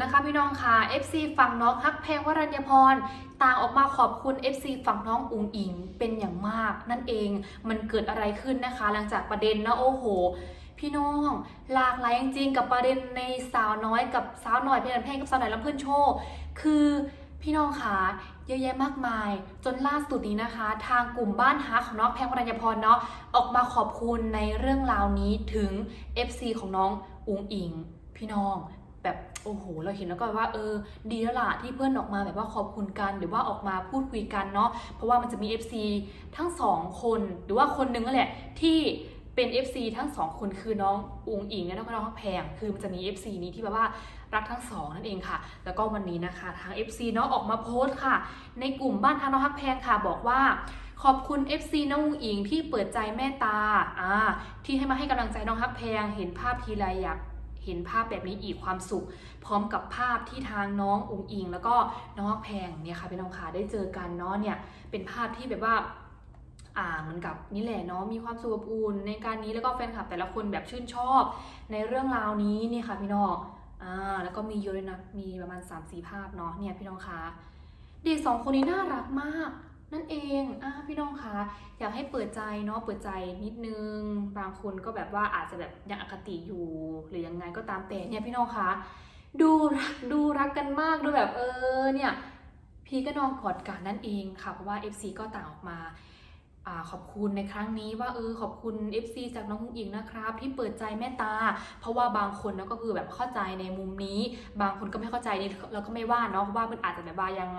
นะคะพี่น้องค่ะ FC ฝั่งน้องฮักแพงวรัญญพรต่างออกมาขอบคุณ FC ฝั่งน้องอุงอิงเป็นอย่างมาก นั่นเองมันเกิดอะไรขึ้นนะคะ หลังจากประเด็นนะโอ้โห พี่น้องหลากหลายจริงๆกับประเด็นในสาวน้อยกับสาวหน่อยเพลงเพลงกับสาวหน่อยลำเพื่อนโชว์คือพี่น้องคะเยอะแยะมากมาย จนล่าสุดนี้นะคะ ทางกลุ่มบ้านฮักของน้องแพงวรัญญพรเนาะออกมาขอบคุณในเรื่องราวนี้ถึง FC ของน้องอุงอิง พี่น้อง โอ้โห เราเห็นแล้วก็ว่าเออ ดีแล้วล่ะที่เพื่อนออกมาแบบว่าขอบคุณกัน หรือว่าออกมาพูดคุยกันเนาะ เพราะว่ามันจะมี FC ทั้งสองคน หรือว่าคนหนึงนั่นแหละที่เป็น FC ทั้งสองคนคือน้องอุงอิงและน้องน้องแพง คือมันจะมี FC นี้ที่แบบว่ารักทั้งสองนั่นเองค่ะ แล้วก็วันนี้นะคะทาง FC เนาะออกมาโพสต์ค่ะ ในกลุ่มบ้านทางน้องฮักแพงค่ะบอกว่าขอบคุณ FC น้องอุงอิงที่เปิดใจแม่ตาอ่าที่ให้มาให้กำลังใจน้องฮักแพง เห็นภาพทีไรอยาก เห็นภาพแบบนี้อีกความสุข พร้อมกับภาพที่ทางน้องอุงอิง แล้วก็น้องฮักแพงเนี่ยค่ะพี่น้องค่ะได้เจอกันเนาะเนี่ยเป็นภาพที่แบบว่าอ่าเหมือนกับนี่แหละเนาะมีความสุขอบอุ่นในการนี้แล้วก็แฟนคลับแต่ละคนแบบชื่นชอบ ในเรื่องราวนี้เนี่ยค่ะพี่น้องอ่าแล้วก็มีเยอะเลยนะมีประมาณ3-4ภาพเนาะเนี่ยพี่น้องคะเด็กสองคนนี้น่ารักมาก นั่นเองอ่าพี่น้องคะอยากให้เปิดใจเนาะเปิดใจนิดนึง บางคนก็แบบว่าอาจจะแบบยังอคติอยู่ หรือยังไงก็ตามแต่เนี่ยพี่น้องคะดูรักดูรักกันมากดูแบบเออเนี่ยพี่ก็นอนกอดกันนั่นเองค่ะเพราะว่า FC ก็ต่างออกมาอขอบคุณในครั้งนี้ว่าเออขอบคุณ FC จากน้องอุ้งอิงนะครับ ที่เปิดใจแม่ตา เพราะว่าบางคนนะก็คือแบบเข้าใจในมุมนี้ บางคนก็ไม่เข้าใจนี่เราก็ไม่ว่าเนาะเพราะว่ามันอาจจะแบบว่ายัง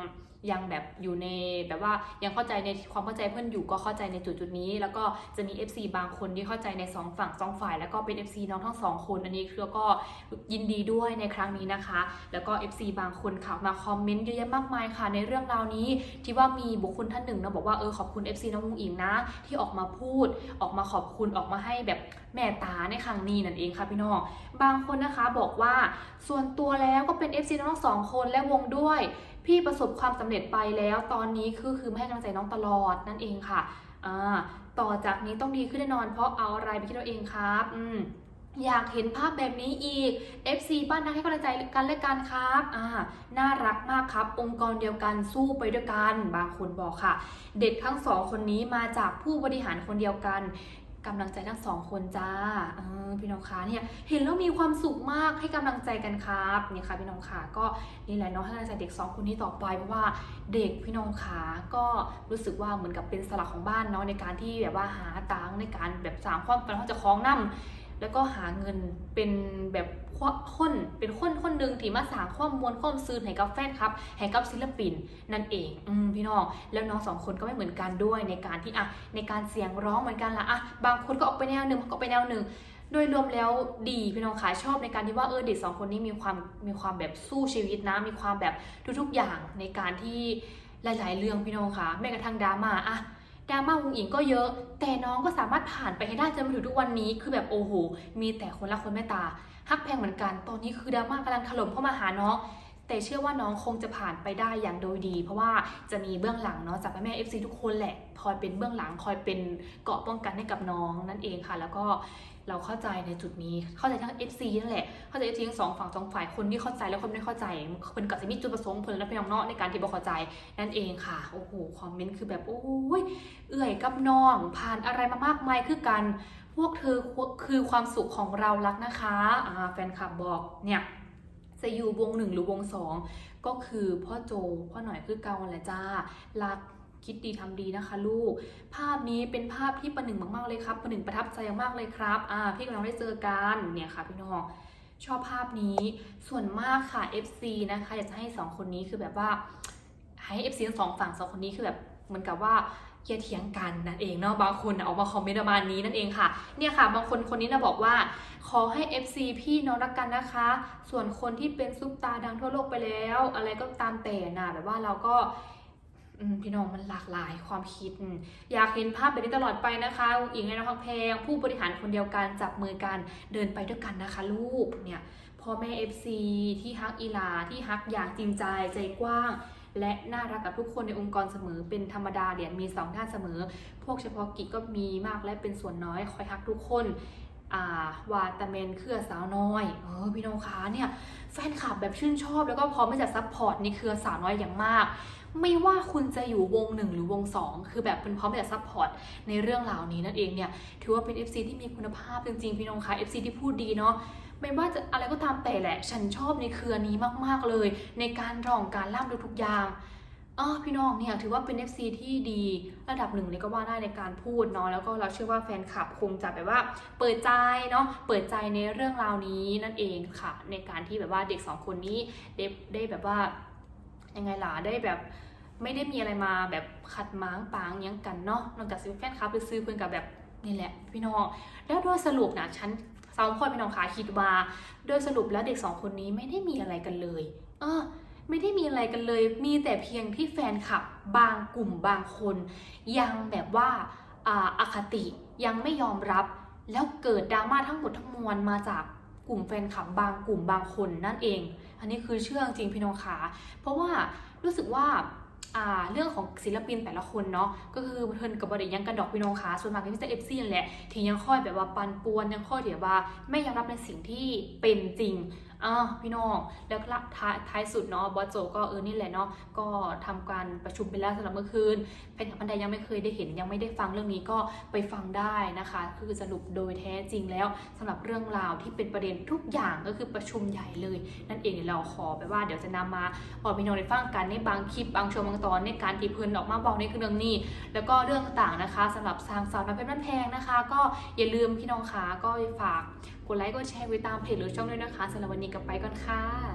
ยังแบบอยู่ในแบบว่ายังเข้าใจในความเข้าใจเพื่อนอยู่ก็เข้าใจในจุดจุดนี้ แล้วก็จะมี FC บางคนที่เข้าใจในสองฝั่งสองฝ่าย แล้วก็เป็น FC น้องทั้งสองคนอันนี้คือก็ยินดีด้วยในครั้งนี้นะคะ แล้วก็ FC บางคนค่ะมาคอมเมนต์เยอะแยะมากมายค่ะ ในเรื่องราวนี้ที่ว่ามีบุคคลท่านหนึ่งเนาะบอกว่าเออขอบคุณ FC น้องมุงอิงนะ ที่ออกมาพูดออกมาขอบคุณออกมาให้แบบแม่ตาในครั้งนี้นั่นเองค่ะพี่น้องบางคนนะคะบอกว่าส่วนตัวแล้วก็เป็น FC น้องทั้งสองคนและวงด้วย พี่ประสบความสำเร็จไปแล้ว ตอนนี้คือคือไม่ให้กำลังใจน้องตลอดนั่นเองค่ะอ่าต่อจากนี้ต้องดีขึ้นแน่นอน เพราะเอาอะไรไปคิดเอาเองครับ อืมอยากเห็นภาพแบบนี้อีก FC บ้านนักให้กำลังใจกันและกันครับ อ่า น่ารักมากครับ องค์กรเดียวกันสู้ไปด้วยกัน บางคนบอกค่ะ เด็กทั้งสองคนนี้มาจากผู้บริหารคนเดียวกัน กำลังใจทั้งสองคนจ้าออพี่น้องคะเนี่ยเห็นแล้วมีความสุขมากให้กำลังใจกันครับนี่ค่ะพี่น้องคะก็นี่แหละเนาะให้กำลังใจเด็กสองคนนี้ต่อไปเพราะว่าเด็กพี่น้องขาก็รู้สึกว่าเหมือนกับเป็นสลักของบ้านเนาะในการที่แบบว่าหาตังในการแบบสามความฝันเขาจะคล้องนํ แล้วก็หาเงินเป็นแบบคนเป็นคนคนหนึ่งที่มาสร้างความมวลความซื่นให้กับแฟนครับให้กับศิลปินนั่นเองอืมพี่น้องแล้วน้องสองคนก็ไม่เหมือนกันด้วยในการที่อะในการเสียงร้องเหมือนกันละอะบางคนก็ออกไปแนวหนึ่งก็ไปแนวหนึ่งโดยรวมแล้วดีพี่น้องขาชอบในการที่ว่าเออเด็กสองคนนี้มีความมีความแบบสู้ชีวิตนะ มีความแบบทุกๆอย่างในการที่หลาย ๆ เรื่องพี่น้องค่ะแม้กระทั่งดราม่าอะ ดราม่าวุงอิงก็เยอะ แต่น้องก็สามารถผ่านไปให้ได้จนมาถึงทุกวันนี้ คือแบบโอ้โห มีแต่คนรักคนแม่ตาฮักแพงเหมือนกัน ตอนนี้คือดราม่ากำลังถล่มเข้ามาหาน้อง แต่เชื่อว่าน้องคงจะผ่านไปได้อย่างโดยดี เพราะว่าจะมีเบื้องหลังเนาะจากแม่แม่ FC ทุกคนแหละคอยเป็นเบื้องหลังคอยเป็นเกาะป้องกันให้กับน้องนั่นเองค่ะ แล้วก็เราเข้าใจในจุดนี้เข้าใจทั้ง FC นั่นแหละเข้าใจ FC ทั้งสองฝั่งสองฝ่ายคนที่เข้าใจและคนไม่เข้าใจเป็นกับจะมีจุดประสงค์เพิ่นและเป็นน้องเนาะในการที่บ่เข้าใจนั่นเองค่ะโอ้โหคอมเมนต์คือแบบโอ้ยเอื่อยกับน้อง ผ่านอะไรมามากมายคือกัน พวกเธอคือความสุขของเรารักนะคะแฟนคลับบอกเนี่ย จะอยู่วงหนึ่งหรือวงสองก็คือพ่อโจพ่อหน่อยคือเกาแหละจ้ารักคิดดีทำดีนะคะลูก ภาพนี้เป็นภาพที่ประหนึ่งมากๆเลยครับ ประหนึ่งประทับใจมากเลยครับ อ่า พี่กับน้องได้เจอกันเนี่ยค่ะพี่น้องชอบภาพนี้ส่วนมากค่ะ FC นะคะอยากจะให้สองคนนี้คือแบบว่า ให้ FC ทั้งสองฝั่งสองคนนี้คือแบบเหมือนกับว่า อย่าเถียงกันนั่นเองเนาะบางคนออกมาคอมเมนต์ประมาณนี้นั่นเองค่ะเนี่ยค่ะ บางคนคนนี้นะบอกว่า ขอให้ FC พี่น้องรักกันนะคะ ส่วนคนที่เป็นซุปตาดังทั่วโลกไปแล้ว อะไรก็ตามแต่นะแบบว่าเราก็พี่น้องมันหลากหลายความคิด อยากเห็นภาพแบบนี้ตลอดไปนะคะอุ๋งอิงและน้องพักแพง ผู้บริหารคนเดียวกันจับมือกันเดินไปด้วยกันนะคะ ลูกเนี่ยพ่อแม่ FC ที่ฮักอีลาที่ฮักอย่างจริงใจใจกว้าง และน่ารักกับทุกคนในองค์กรเสมอ เป็นธรรมดาเหรียญมีสองด้านเสมอ พวกเฉพาะกิจก็มีมากและเป็นส่วนน้อยคอยฮักทุกคนอาวาตาเมนเครือสาวน้อย เออพี่น้องคะเนี่ยแฟนคลับแบบชื่นชอบแล้วก็พร้อมที่จะซัพพอร์ตในเครือสาวน้อยอย่างมาก ไม่ว่าคุณจะอยู่วงหนึ่งหรือวงสองคือแบบเป็นพร้อมที่จะซัพพอร์ตในเรื่องรานี้นั่นเองเนี่ยถือว่าเป็น FC ที่มีคุณภาพจริงๆพี่น้องคะ FC ที่พูดดีเนาะ ไม่ว่าจะอะไรก็ตามแต่แหละ ฉันชอบในเครือนี้มากๆเลย ในการร้องการล่ำทุกๆอย่างอ๋อพี่น้องเนี่ยถือว่าเป็น FC ที่ดีระดับหนึ่งเลยก็ว่าได้ในการพูดเนาะแล้วก็เราเชื่อว่าแฟนคลับคงจะแบบว่า เปิดใจเนาะเปิดใจในเรื่องราวนี้นั่นเองค่ะ ในการที่แบบว่าเด็กสองคนนี้ได้ได้แบบว่ายังไงล่ะได้แบบไม่ได้มีอะไรมาแบบขัดม้างปางยังกันเนาะนอกจากซื้อแฟนคลับไปซื้อเพื่อนกับแบบนี่แหละพี่น้องแล้วโดยสรุปนะฉัน สาวคนพี่น้องขาคิดว่าโดยสรุปแล้วเด็กสองคนนี้ไม่ได้มีอะไรกันเลย เออ ไม่ได้มีอะไรกันเลย มีแต่เพียงที่แฟนคลับบางกลุ่มบางคน ยังแบบว่าอ่าอคติยังไม่ยอมรับ แล้วเกิดดราม่าทั้งหมดทั้งมวลมาจากกลุ่มแฟนคลับบางกลุ่มบางคนนั่นเอง อันนี้คือเชื่อจริงพี่น้องขาเพราะว่ารู้สึกว่า เรื่องของศิลปินแต่ละคนเนาะก็คือเพิ่นกับบริยังกันดอกพี่น้องคะส่วนมากก็จะเอฟซีนั่นแหละที่ยังค่อยแบบว่าปันป่วนยังค่อยเดี๋ยวว่า ไม่ยอมรับในสิ่งที่เป็นจริง อ่าพี่น้อง แล้วก็ท้ายายสุดเนาะบอสโจก็เออนี่แหละเนาะก็ทำการประชุมไปแล้วสำหรับเมื่อคืนแฟนคลับท่านใดยังไม่เคยได้เห็นยังไม่ได้ฟังเรื่องนี้ก็ไปฟังได้นะคะ คือสรุปโดยแท้จริงแล้วสำหรับเรื่องราวที่เป็นประเด็นทุกอย่างก็คือประชุมใหญ่เลย นั่นเองเราขอไปว่าเดี๋ยวจะนำมาพอกพี่น้องได้ฟังกันในบางคลิปบางช่วงบางตอนในการที่เพิ่นออกมาบอกในเรื่องนี้ แล้วก็เรื่องต่างๆนะคะสำหรับสางสาวน้ำเพชรบ้านแพงนะคะ ก็อย่าลืมพี่น้องคะก็ฝากกดไลค์กดแชร์ไว้ตามเพจหรือช่องด้วยนะคะสำหรับวันนี้กลับไปก่อนค่ะ